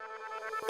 Thank you.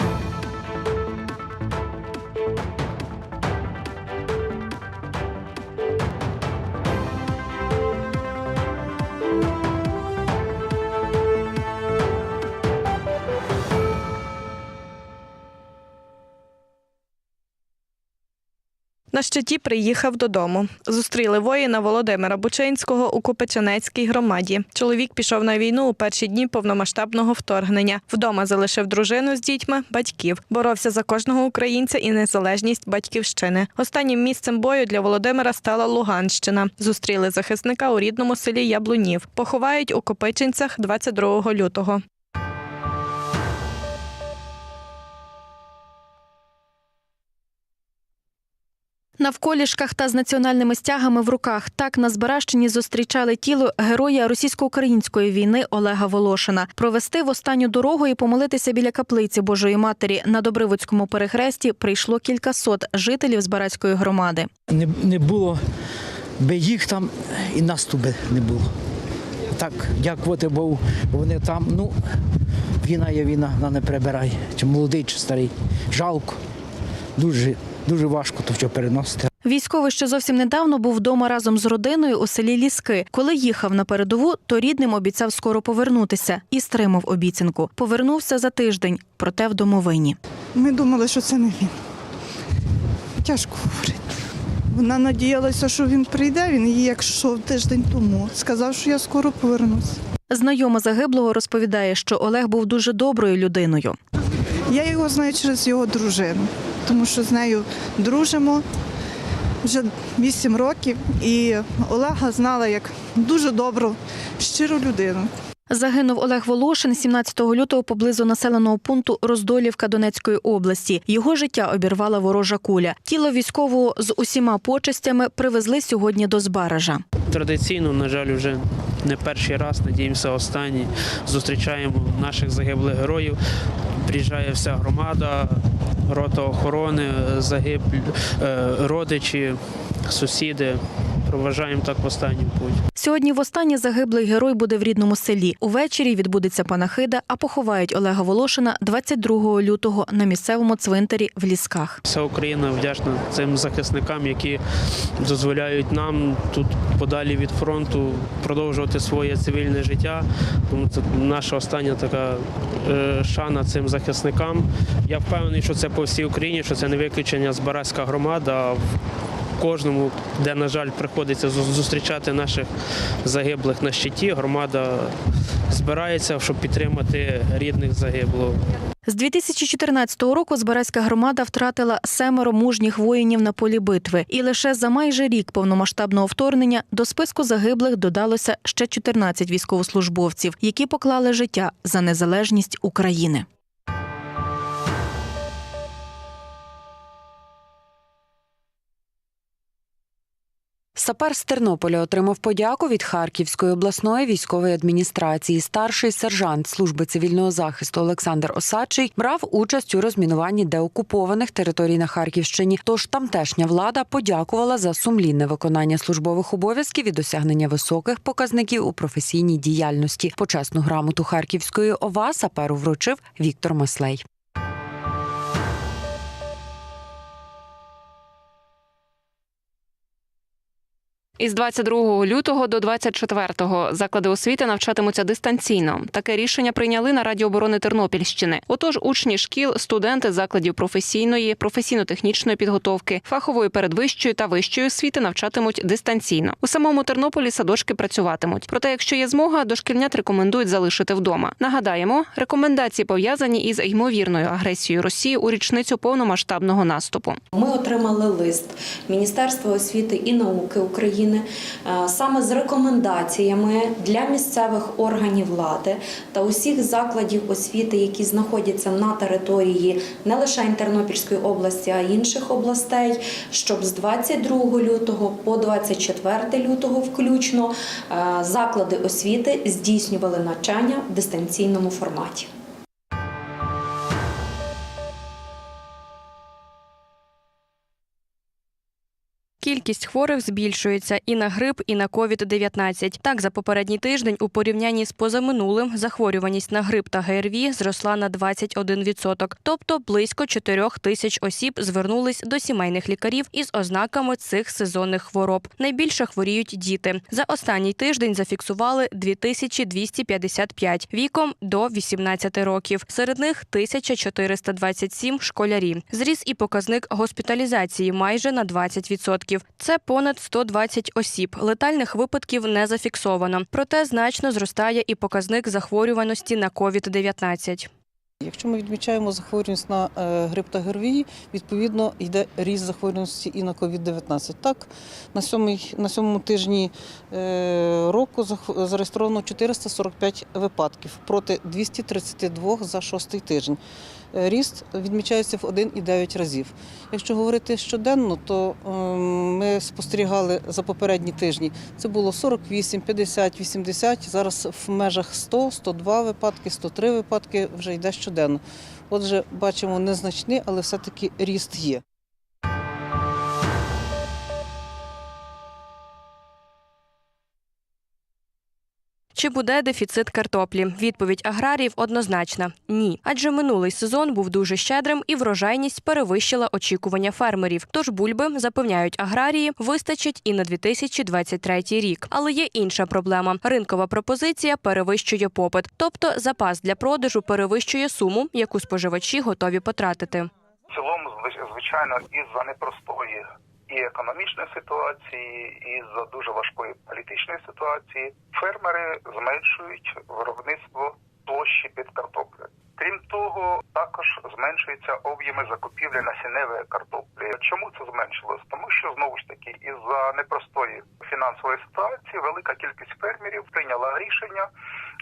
На щиті приїхав додому. Зустріли воїна Володимира Бучинського у Купичанецькій громаді. Чоловік пішов на війну у перші дні повномасштабного вторгнення. Вдома залишив дружину з дітьми, батьків. Боровся за кожного українця і незалежність батьківщини. Останнім місцем бою для Володимира стала Луганщина. Зустріли захисника у рідному селі Яблунів. Поховають у Копичинцях 22 лютого. Навколішках та з національними стягами в руках так на Збаращині зустрічали тіло героя російсько-української війни Олега Волошина. Провести в останню дорогу і помолитися біля каплиці Божої Матері на Добривицькому перехресті прийшло кількасот жителів Збаразької громади. не, не було би їх там, і нас не було. Так, дякувати Богу, бо вони там, ну, війна є війна, вона не прибирає. Чи молодий, чи старий. Жалко. Дуже, дуже важко то що переносити. Військовий, що зовсім недавно був вдома разом з родиною у селі Ліски. Коли їхав на передову, то рідним обіцяв скоро повернутися і стримав обіцянку. Повернувся за тиждень, проте в домовині. Ми думали, що це не він. Тяжко говорити. Вона надіялася, що він прийде. Він її, як йшов тиждень тому, сказав, що я скоро повернусь. Знайома загиблого розповідає, що Олег був дуже доброю людиною. Я його знаю через його дружину, тому що з нею дружимо вже 8 років, і Олега знала як дуже добру, щиру людину. Загинув Олег Волошин 17 лютого поблизу населеного пункту Роздолівка Донецької області. Його життя обірвала ворожа куля. Тіло військового з усіма почестями привезли сьогодні до Збаража. Традиційно, на жаль, вже не перший раз, надіємося, останній. Зустрічаємо наших загиблих героїв. Приїжджає вся громада, рота охорони, загиблі е, родичі, сусіди. Проважаємо так в останній путь. Сьогодні востаннє загиблий герой буде в рідному селі. Увечері відбудеться панахида, а поховають Олега Волошина 22 лютого на місцевому цвинтарі в Лісках. Вся Україна вдячна цим захисникам, які дозволяють нам тут подалі від фронту продовжувати своє цивільне життя. Тому це наша остання така е, шана цим захисникам. Я впевнений, що це по всій Україні, що це не виключення Збаразька громада. Кожному, де, на жаль, приходиться зустрічати наших загиблих на щиті, громада збирається, щоб підтримати рідних загиблого. З 2014 року Збаразька громада втратила семеро мужніх воїнів на полі битви, і лише за майже рік повномасштабного вторгнення до списку загиблих додалося ще 14 військовослужбовців, які поклали життя за незалежність України. Сапер з Тернополя отримав подяку від Харківської обласної військової адміністрації. Старший сержант служби цивільного захисту Олександр Осадчий брав участь у розмінуванні деокупованих територій на Харківщині. Тож тамтешня влада подякувала за сумлінне виконання службових обов'язків і досягнення високих показників у професійній діяльності. Почесну грамоту Харківської ОВА саперу вручив Віктор Маслей. Із 22 лютого до 24 заклади освіти навчатимуться дистанційно. Таке рішення прийняли на Раді оборони Тернопільщини. Отож, учні шкіл, студенти закладів професійної, професійно-технічної підготовки, фахової передвищої та вищої освіти навчатимуть дистанційно. У самому Тернополі садочки працюватимуть. Проте, якщо є змога, дошкільнят рекомендують залишити вдома. Нагадаємо, рекомендації пов'язані із ймовірною агресією Росії у річницю повномасштабного наступу. Ми отримали лист Міністерства освіти і науки України е, саме з рекомендаціями для місцевих органів влади та усіх закладів освіти, які знаходяться на території не лише Тернопільської області, а й інших областей, щоб з 22 лютого по 24 лютого включно е, заклади освіти здійснювали навчання в дистанційному форматі. Кількість хворих збільшується і на грип, і на COVID-19. Так, за попередній тиждень у порівнянні з позаминулим захворюваність на грип та ГРВІ зросла на 21%. Тобто близько 4 тисяч осіб звернулись до сімейних лікарів із ознаками цих сезонних хвороб. Найбільше хворіють діти. За останній тиждень зафіксували 2255 віком до 18 років. Серед них 1427 школярі. Зріс і показник госпіталізації майже на 20%. Це понад 120 осіб. Летальних випадків не зафіксовано. Проте значно зростає і показник захворюваності на COVID-19. Якщо ми відмічаємо захворюваність на е, грип та ГРВІ, відповідно йде ріст захворюваності і на COVID-19. Так, на сьомий, на сьомому тижні е, року зареєстровано 445 випадків проти 232 за шостий тиждень. Е, Ріст відмічається в 1,9 разів. Якщо говорити щоденно, то е, ми спостерігали за попередні тижні. Це було 48, 50, 80, зараз в межах 100, 102 випадки, 103 випадки вже йде щоденно. Отже, бачимо незначний, але все-таки ріст є. Чи буде дефіцит картоплі? Відповідь аграріїв однозначна ні. Адже минулий сезон був дуже щедрим і врожайність перевищила очікування фермерів. Тож бульби запевняють аграрії, вистачить і на 2023 рік. Але є інша проблема: ринкова пропозиція перевищує попит, тобто запас для продажу перевищує суму, яку споживачі готові потратити. В цілому, звичайно, із-за непростої і економічної ситуації, і з-за дуже важкої політичної ситуації, фермери зменшують виробництво площі під картоплею. Крім того, також зменшуються об'єми закупівлі насінневої картоплі. Чому це зменшилось? Тому що знову ж таки, із-за непростої фінансової ситуації велика кількість фермерів прийняла рішення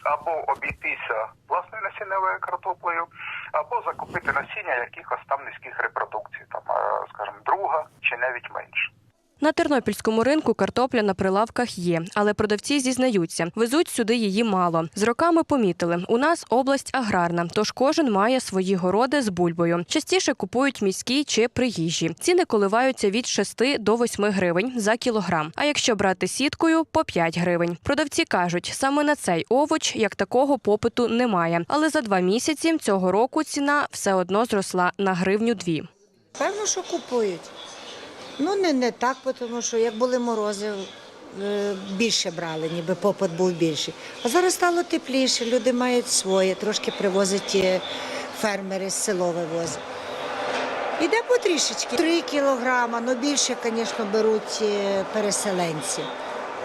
або обійтися власною насінневою картоплею, або закупити насіння якихось там низьких репродукцій, там, е, скажімо, друга чи навіть менше. На тернопільському ринку картопля на прилавках є, але продавці зізнаються, везуть сюди її мало. З роками помітили, у нас область аграрна, тож кожен має свої городи з бульбою. Частіше купують міські чи приїжджі. Ціни коливаються від 6 до 8 гривень за кілограм. А якщо брати сіткою, по 5 гривень. Продавці кажуть, саме на цей овоч як такого попиту немає. Але за два місяці цього року ціна все одно зросла на гривню дві. Певно, що купують. Ну, не, не так, тому що як були морози, е, більше брали, ніби попит був більший. А зараз стало тепліше, люди мають своє, трошки привозять е, фермери з село вивозять. Іде потрішечки. Три кілограма, ну більше, звісно, беруть е, переселенці.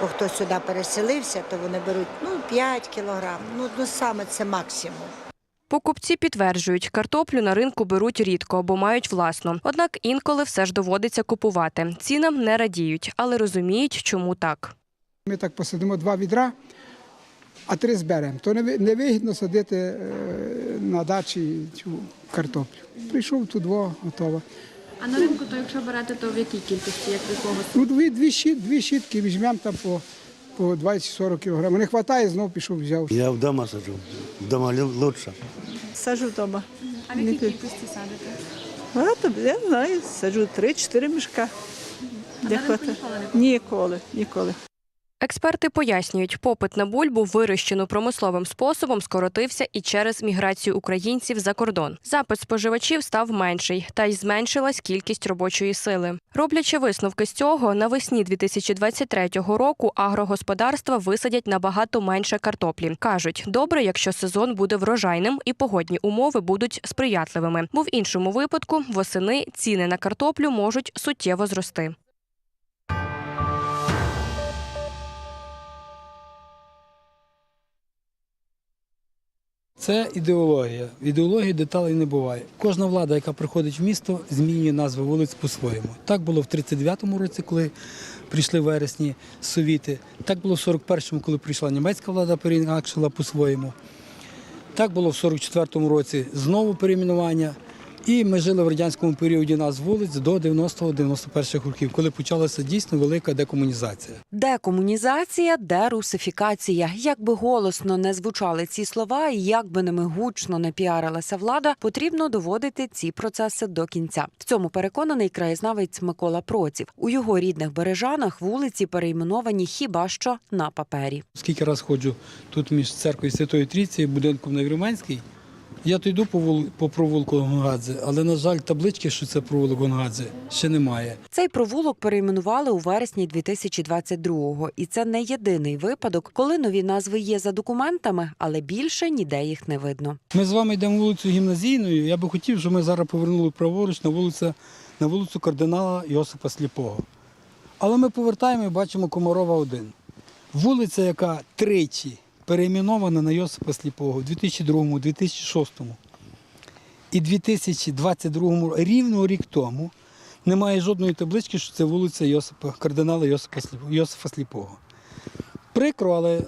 Бо хто сюди переселився, то вони беруть ну, 5 кілограм. Ну, ну саме це максимум. Покупці підтверджують, картоплю на ринку беруть рідко, бо мають власну. Однак інколи все ж доводиться купувати. Цінам не радіють, але розуміють, чому так. Ми так посадимо два відра, а три зберемо. То неви- невигідно садити е, на дачі цю картоплю. Прийшов тут два, готово. А на ринку, то якщо берете, то в якій кількості, як якого? Ну, дві, дві щітки візьмемо там по, по 20-40 кілограмів. Не вистачає, знов пішов, взяв. Я вдома саджу. Вдома лучше. Саджу вдома. А в якій кількості садите? Я не знаю, саджу 3-4 мішка. Де хватає? Ніколи, ніколи. Експерти пояснюють, попит на бульбу, вирощену промисловим способом, скоротився і через міграцію українців за кордон. Запит споживачів став менший, та й зменшилась кількість робочої сили. Роблячи висновки з цього, навесні 2023 року агрогосподарства висадять набагато менше картоплі. кажуть, добре, якщо сезон буде врожайним і погодні умови будуть сприятливими. Бо в іншому випадку восени ціни на картоплю можуть суттєво зрости. Це ідеологія. В ідеології деталей не буває. Кожна влада, яка приходить в місто, змінює назви вулиць по-своєму. Так було в 39-му році, коли прийшли вересні совіти. Так було в 41-му, коли прийшла німецька влада, переінакшила по-своєму. Так було в 44-му році знову перейменування. І ми жили в радянському періоді нас вулиць до 90-91 років, коли почалася дійсно велика декомунізація. Декомунізація, дерусифікація. Як би голосно не звучали ці слова, і як би ними гучно не піарилася влада, потрібно доводити ці процеси до кінця. В цьому переконаний краєзнавець Микола Проців. У його рідних бережанах вулиці перейменовані хіба що на папері. Скільки раз ходжу тут між церквою Святої Трійці і будинком на Євроманській, я то йду по, вул... по провулку Гонгадзе, але, на жаль, таблички, що це провулок Гонгадзе, ще немає. Цей провулок перейменували у вересні 2022-го. І це не єдиний випадок, коли нові назви є за документами, але більше ніде їх не видно. Ми з вами йдемо вулицю Гімназійною. Я би хотів, щоб ми зараз повернули праворуч на вулицю, на вулицю кардинала Йосипа Сліпого. Але ми повертаємо і бачимо Комарова 1. Вулиця, яка тричі перейменована на Йосипа Сліпого в 2002, 2006 і 2022 рівно рік тому немає жодної таблички, що це вулиця Йосипа, кардинала Йосипа, Сліпого. Прикро, але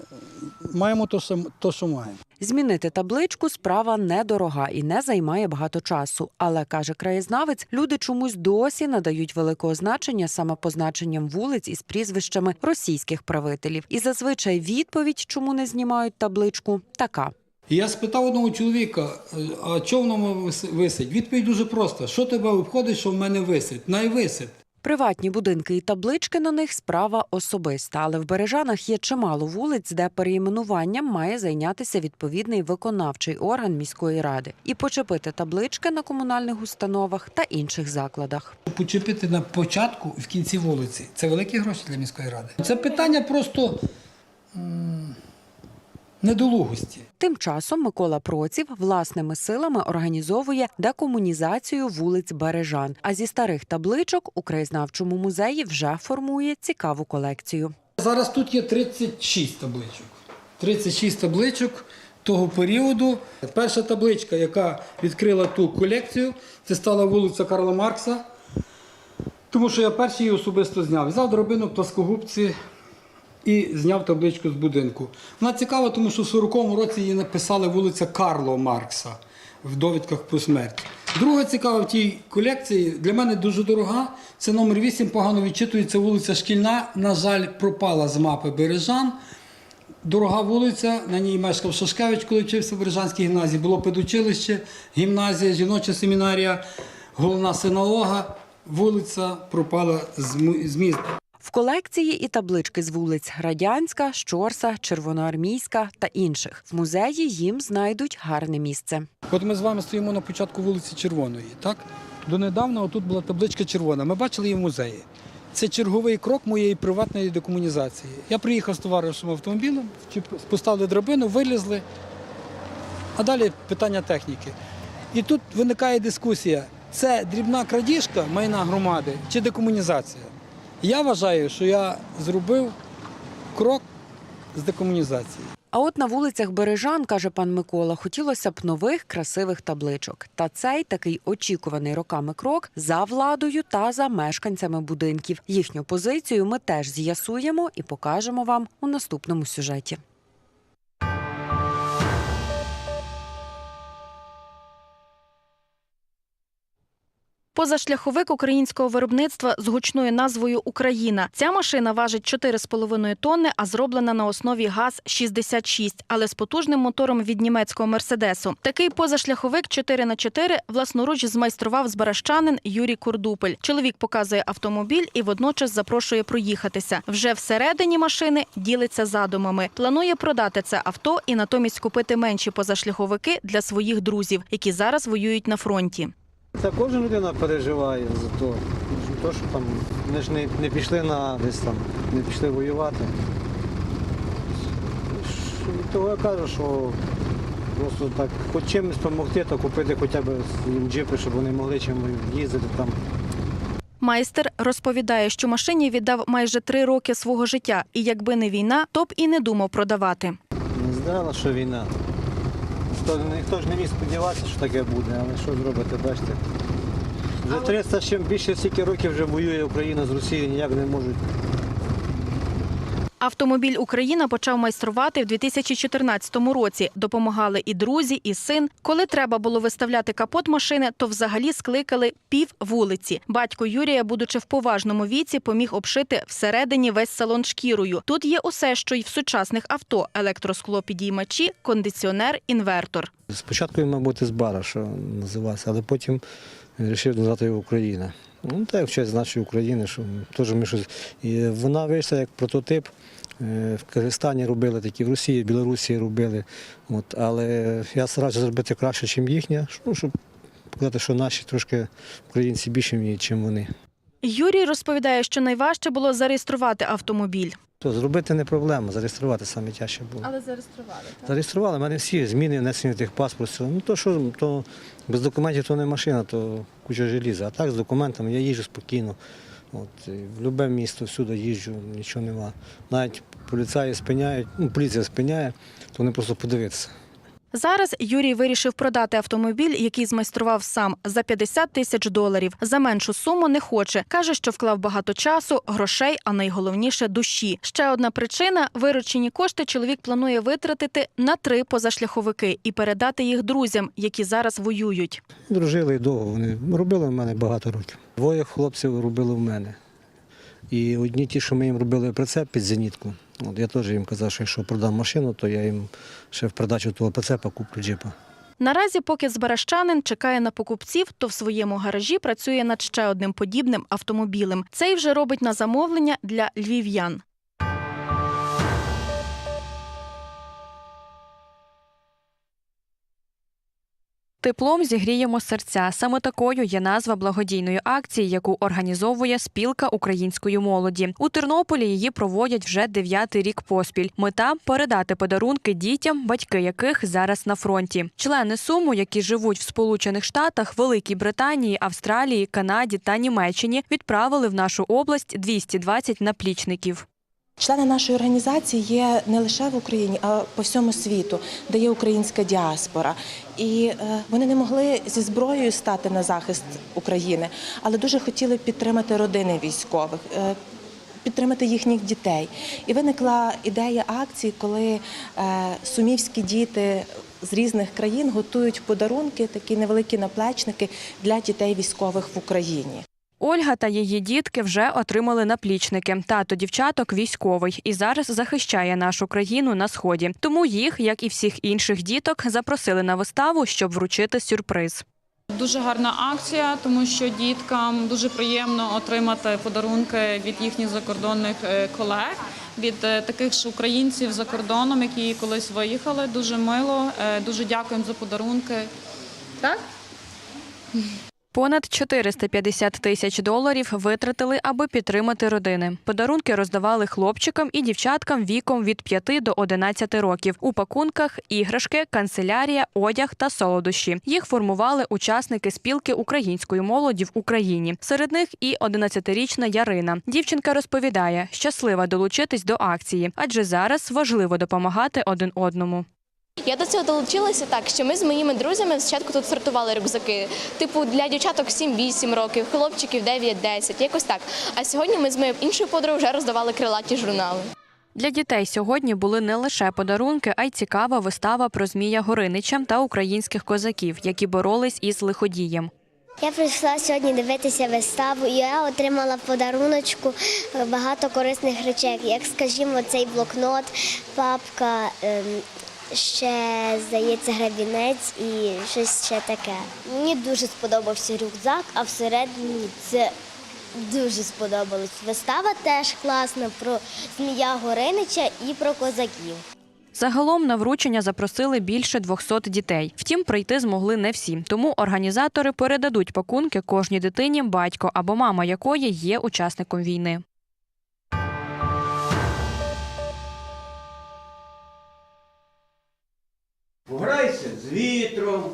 маємо то, що, то, що маємо. Змінити табличку справа недорога і не займає багато часу. Але каже краєзнавець, люди чомусь досі надають великого значення саме позначенням вулиць із прізвищами російських правителів. І зазвичай відповідь, чому не знімають табличку, така. Я спитав одного чоловіка, «Е, а чого воно вис- висить? Відповідь дуже проста: що тебе обходить, що в мене висить? Най висить. Приватні будинки і таблички на них справа особиста, але в Бережанах є чимало вулиць, де переіменуванням має зайнятися відповідний виконавчий орган міської ради і почепити таблички на комунальних установах та інших закладах. Почепити на початку в кінці вулиці. Це великі гроші для міської ради. Це питання просто недолугості. Тим часом Микола Проців власними силами організовує декомунізацію вулиць Бережан. А зі старих табличок у краєзнавчому музеї вже формує цікаву колекцію. Зараз тут є 36 табличок. 36 табличок того періоду. Перша табличка, яка відкрила ту колекцію, це стала вулиця Карла Маркса. Тому що я перший її особисто зняв. Взяв дробинок пласкогубці і зняв табличку з будинку. Вона цікава, тому що в 40-му році її написали вулиця Карло Маркса в довідках про смерть. Друга цікава в тій колекції, для мене дуже дорога. Це номер 8, погано відчитується вулиця Шкільна. На жаль, пропала з мапи Бережан. Дорога вулиця, на ній мешкав Шашкевич, коли вчився в Бережанській гімназії. Було педучилище, гімназія, жіноча семінарія, головна синагога. Вулиця пропала з м- з міст. В колекції і таблички з вулиць Радянська, Щорса, Червоноармійська та інших. В музеї їм знайдуть гарне місце. От ми з вами стоїмо на початку вулиці Червоної. Так? Донедавна тут була табличка червона. Ми бачили її в музеї. Це черговий крок моєї приватної декомунізації. Я приїхав з товаришем автомобілем, поставили драбину, вилізли. А далі питання техніки. І тут виникає дискусія: це дрібна крадіжка майна громади чи декомунізація? Я вважаю, що я зробив крок з декомунізації. А от на вулицях Бережан, каже пан Микола, хотілося б нових красивих табличок. Та цей такий очікуваний роками крок за владою та за мешканцями будинків. Їхню позицію ми теж з'ясуємо і покажемо вам у наступному сюжеті. Позашляховик українського виробництва з гучною назвою Україна. Ця машина важить 4,5 тонни, а зроблена на основі ГАЗ-66, але з потужним мотором від німецького мерседесу. Такий позашляховик 4х4 власноруч змайстрував збаращанин Юрій Курдупель. Чоловік показує автомобіль і водночас запрошує проїхатися. Вже всередині машини ділиться задумами. Планує продати це авто і натомість купити менші позашляховики для своїх друзів, які зараз воюють на фронті. Та кожна людина переживає за то. То, що там вони ж не, не пішли на десь там, не пішли воювати. Від того я кажу, що просто так хоч чимось допомогти, то купити хоча б їм джипи, щоб вони могли чим їздити там. Майстер розповідає, що машині віддав майже три роки свого життя, і якби не війна, то б і не думав продавати. Не знала, що війна. Ніхто, ніхто ж не міг сподіватися, що таке буде, але що зробити, бачите. Вже 300 з чим більше стільки років вже воює Україна з Росією, ніяк не можуть Автомобіль Україна почав майструвати в 2014 році. Допомагали і друзі, і син. Коли треба було виставляти капот машини, то взагалі скликали пів вулиці. Батько Юрія, будучи в поважному віці, поміг обшити всередині весь салон шкірою. Тут є усе, що й в сучасних авто: електросклопідіймачі, кондиціонер, інвертор. Спочатку він мав бути з бара, що називався, але потім вирішив назвати його Україна. Ну, так в з нашої України, що теж ми щось. І вона вийшла як прототип. Е, В Казахстані робили такі, в Росії, в Білорусі робили. От, але я стараюся зробити краще, ніж їхня, ну, щоб показати, що наші трошки українці більше вміють, ніж вони. Юрій розповідає, що найважче було зареєструвати автомобіль. То зробити не проблема, зареєструвати саме тяжче було. Але зареєстрували. Зареєстрували, в мене всі зміни, внесені тих паспортів. Ну то що, то без документів то не машина, то куча желіза. А так з документами я їжджу спокійно. От, в будь-яке місто всюди їжджу, нічого нема. Навіть поліцаї спиняють, ну, поліція спиняє, то вони просто подивитися. Зараз Юрій вирішив продати автомобіль, який змайстрував сам за 50 тисяч доларів. За меншу суму не хоче. Каже, що вклав багато часу, грошей, а найголовніше душі. Ще одна причина: виручені кошти чоловік планує витратити на три позашляховики і передати їх друзям, які зараз воюють. Дружили довго. Вони робили в мене багато років. Двоє хлопців робили в мене. І одні ті, що ми їм робили прицеп під зенітку. От я теж їм казав, що якщо продам машину, то я їм ще в продачу того прицепа куплю джипа. Наразі, поки збаращанин чекає на покупців, то в своєму гаражі працює над ще одним подібним автомобілем. Цей вже робить на замовлення для львів'ян. Теплом зігріємо серця. Саме такою є назва благодійної акції, яку організовує спілка української молоді. У Тернополі її проводять вже дев'ятий рік поспіль. Мета передати подарунки дітям, батьки яких зараз на фронті. Члени суму, які живуть в Сполучених Штатах, Великій Британії, Австралії, Канаді та Німеччині, відправили в нашу область 220 наплічників. Члени нашої організації є не лише в Україні, а по всьому світу, де є українська діаспора. І е, вони не могли зі зброєю стати на захист України, але дуже хотіли підтримати родини військових. е, Підтримати їхніх дітей. І виникла ідея акції, коли е, сумівські діти з різних країн готують подарунки, такі невеликі наплечники для дітей військових в Україні. Ольга та її дітки вже отримали наплічники. Тато дівчаток військовий і зараз захищає нашу країну на сході. Тому їх, як і всіх інших діток, запросили на виставу, щоб вручити сюрприз. Дуже гарна акція, тому що діткам дуже приємно отримати подарунки від їхніх закордонних е, колег, від е, таких ж українців за кордоном, які колись виїхали. Дуже мило. Е, Дуже дякуємо за подарунки. Так? Понад 450 тисяч доларів витратили, аби підтримати родини. Подарунки роздавали хлопчикам і дівчаткам віком від 5 до 11 років. У пакунках іграшки, канцелярія, одяг та солодощі. Їх формували учасники спілки української молоді в Україні. Серед них і 11-річна Ярина. Дівчинка розповідає, щаслива долучитись до акції, адже зараз важливо допомагати один одному. Я до цього долучилася так, що ми з моїми друзями спочатку тут сортували рюкзаки. Типу для дівчаток 7-8 років, хлопчиків 9-10, якось так. А сьогодні ми з моєю іншою подругою вже роздавали крилаті журнали. Для дітей сьогодні були не лише подарунки, а й цікава вистава про Змія Горинича та українських козаків, які боролись із лиходієм. Я прийшла сьогодні дивитися виставу, і я отримала подаруночку е, багато корисних речей, як, скажімо, цей блокнот, папка, ем, ще, здається, грабінець і щось ще таке. Мені дуже сподобався рюкзак, а всередині це дуже сподобалось. Вистава теж класна про Змія Горинича і про козаків. Загалом на вручення запросили більше 200 дітей. Втім, прийти змогли не всі. Тому організатори передадуть пакунки кожній дитині, батько або мама якої є учасником війни. Пограйся з вітром,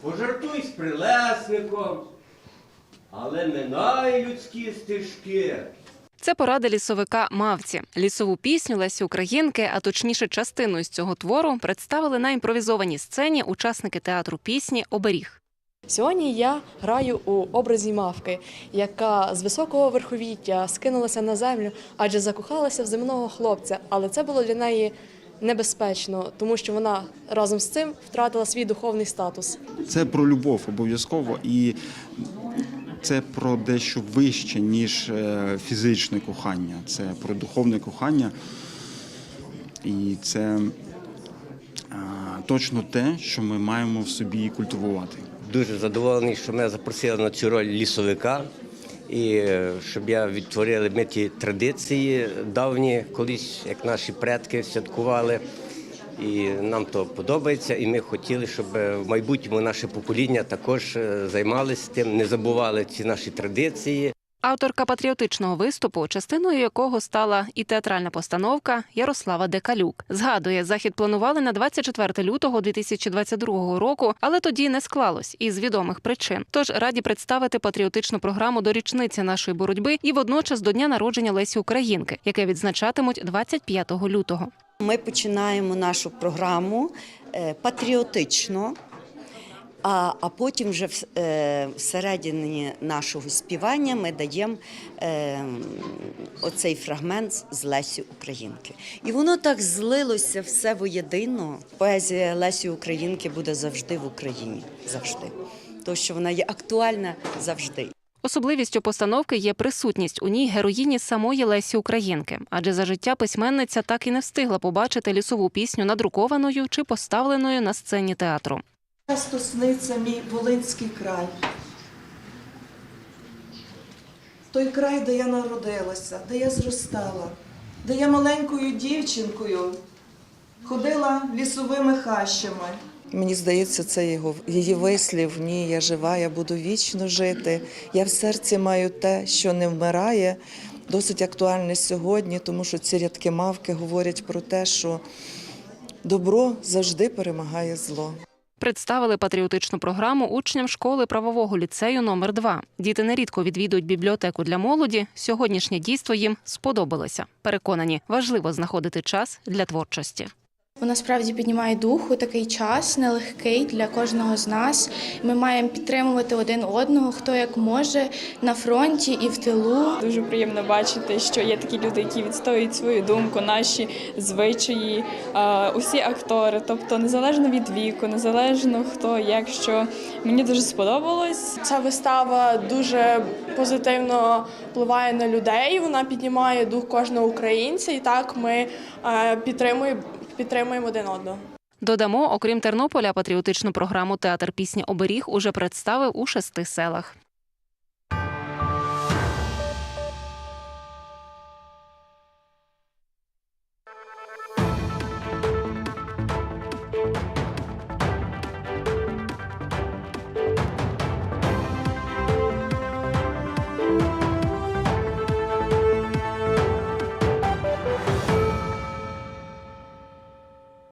пожартуй з прилесником, але минай людські стежки. Це порада лісовика Мавці. Лісову пісню Лесі Українки, а точніше частину з цього твору, представили на імпровізованій сцені учасники театру пісні Оберіг. Сьогодні я граю у образі мавки, яка з високого верховіття скинулася на землю, адже закохалася в земного хлопця. Але це було для неї небезпечно, тому що вона разом з цим втратила свій духовний статус. Це про любов обов'язково, і це про дещо вище, ніж е, фізичне кохання. Це про духовне кохання. І це е, точно те, що ми маємо в собі культивувати. Дуже задоволений, що мене запросили на цю роль лісовика. І е, щоб я відтворили ми ті традиції давні, колись, як наші предки святкували. І нам то подобається, і ми хотіли, щоб е, в майбутньому наше покоління також е, займалися тим, не забували ці наші традиції. Авторка патріотичного виступу, частиною якого стала і театральна постановка Ярослава Декалюк. Згадує, захід планували на 24 лютого 2022 року, але тоді не склалось із відомих причин. Тож раді представити патріотичну програму до річниці нашої боротьби і водночас до дня народження Лесі Українки, яке відзначатимуть 25 лютого. Ми починаємо нашу програму е, патріотично, а, а потім вже в, е, всередині нашого співання ми даємо е, оцей фрагмент з Лесі Українки. І воно так злилося все воєдино. Поезія Лесі Українки буде завжди в Україні. Завжди. Тому що вона є актуальна завжди. Особливістю постановки є присутність у ній героїні самої Лесі Українки, адже за життя письменниця так і не встигла побачити лісову пісню надрукованою чи поставленою на сцені театру. Часто сниться мій Волинський край. Той край, де я народилася, де я зростала, де я маленькою дівчинкою ходила лісовими хащами. Мені здається, це його її вислів. Ні, я жива, я буду вічно жити. Я в серці маю те, що не вмирає. Досить актуальне сьогодні, тому що ці рядки мавки говорять про те, що добро завжди перемагає зло. Представили патріотичну програму учням школи правового ліцею номер 2 Діти нерідко відвідують бібліотеку для молоді. Сьогоднішнє дійство їм сподобалося. Переконані, важливо знаходити час для творчості. Вона справді піднімає дух у такий час, нелегкий для кожного з нас. Ми маємо підтримувати один одного, хто як може на фронті і в тилу. Дуже приємно бачити, що є такі люди, які відстоюють свою думку, наші звичаї, е, усі актори. Тобто, незалежно від віку, незалежно хто як що. Мені дуже сподобалось. Ця вистава дуже позитивно впливає на людей. Вона піднімає дух кожного українця, і так ми е, підтримуємо, підтримуємо один одного. Додамо, окрім Тернополя, патріотичну програму Театр пісні Оберіг уже представив у шести селах.